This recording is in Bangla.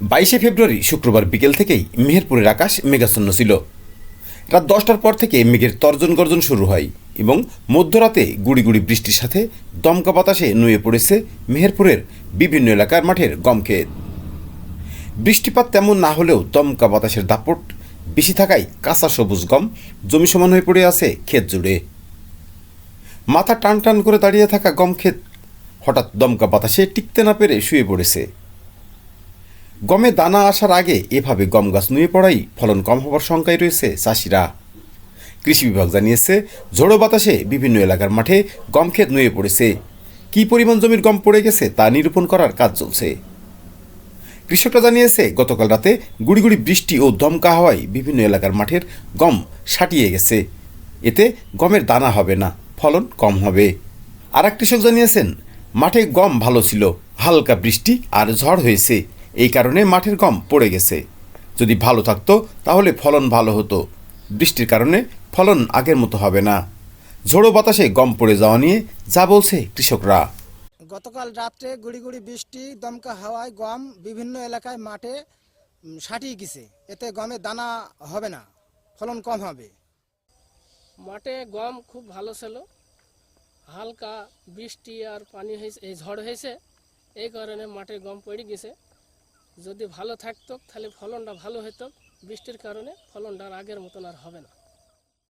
বাইশে ফেব্রুয়ারি শুক্রবার বিকেল থেকেই মেহেরপুরের আকাশ মেঘাচ্ছন্ন ছিল। রাত দশটার পর থেকে মেঘের তর্জন গর্জন শুরু হয় এবং মধ্যরাতে গুড়ি গুড়ি বৃষ্টির সাথে দমকা বাতাসে নুয়ে পড়েছে মেহেরপুরের বিভিন্ন এলাকার মাঠের গম ক্ষেত। বৃষ্টিপাত তেমন না হলেও দমকা বাতাসের দাপট, বেশি থাকায় কাঁচা সবুজ গম জমি সমান হয়ে পড়ে আছে ক্ষেত জুড়ে। মাথা টান টান করে দাঁড়িয়ে থাকা গম ক্ষেত হঠাৎ দমকা বাতাসে টিকতে না পেরে শুয়ে পড়েছে। গমে দানা আসার আগে এভাবে গম গাছ নুয়ে পড়াই ফলন কম হবার শঙ্কায় রয়েছে চাষিরা। কৃষি বিভাগ জানিয়েছে, ঝোড়ো বাতাসে বিভিন্ন এলাকার মাঠে গম ক্ষেত নুয়ে পড়েছে। কী পরিমাণ জমির গম পড়ে গেছে তা নিরূপণ করার কাজ চলছে। কৃষকরা জানিয়েছে, গতকাল রাতে গুড়ি গুড়ি বৃষ্টি ও দমকা হওয়ায় বিভিন্ন এলাকার মাঠের গম সাটিয়ে গেছে। এতে গমের দানা হবে না, ফলন কম হবে। আর এক কৃষক জানিয়েছেন, মাঠে গম ভালো ছিল, হালকা বৃষ্টি আর ঝড় হয়েছে। এই কারণে মাঠের গম পড়ে গেছে। যদি ভালো থাকতো তাহলে ফলন ভালো হতো। বৃষ্টির কারণে ফলন আগের মতো হবে না। ঝোড়ো বাতাসে গম পড়ে যাওয়া নিয়ে যা বলছে কৃষকরা। গতকাল রাত্রে গুড়ি গুড়ি বৃষ্টি দমকা হাওয়ায় গম বিভিন্ন এলাকায় মাঠে সাটিয়ে গেছে। এতে গমে দানা হবে না ফলন কম হবে। মাঠে গম খুব ভালো ছিল। হালকা বৃষ্টি আর পানি হয়েছে এই ঝড় হয়েছে। এই কারণে মাঠে গম পড়ে গেছে। যদি ভালো থাকতো, তাহলে ফলনটা ভালো হতো। বৃষ্টির কারণে ফলনটা আর আগের মতন আর হবে না।